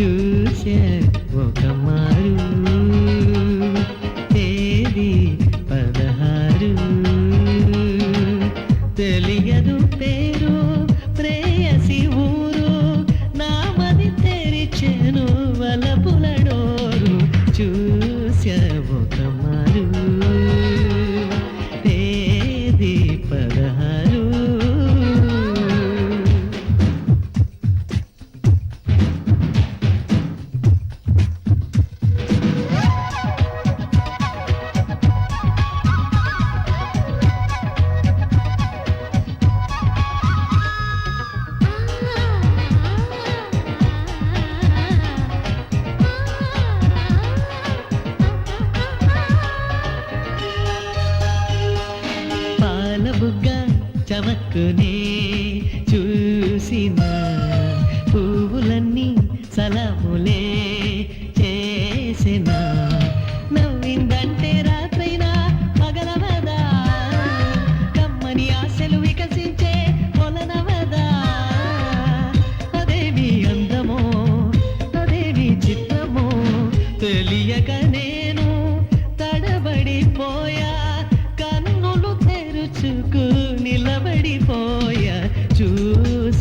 చూసే ఒక మారు. తేదీ పదహారు. తెలి చమక్కునే చూసిన పువ్వులన్నీ సలములే చేసినా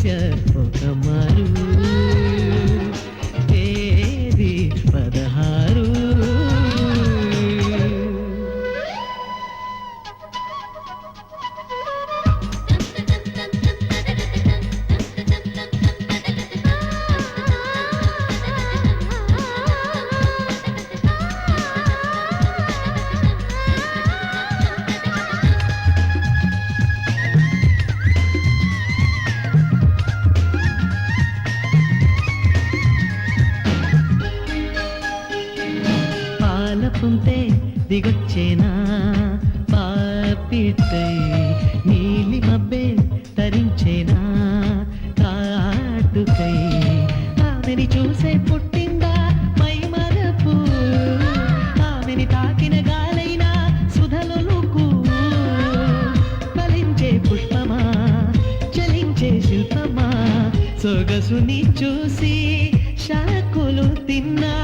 చూసా పాలపుంటే దిగొచ్చేనా? పాపిట్టై నీలి మబ్బే తరించేనా? కాటుకై ఆమెని చూసే పుట్టిందా మై మరపు ఆమెని తాకిన గాలైనా సుధలుకు ఫలించే పుష్పమా? చలించే శిల్పమా? సొగసుని చూసి శాకులు తిన్నా?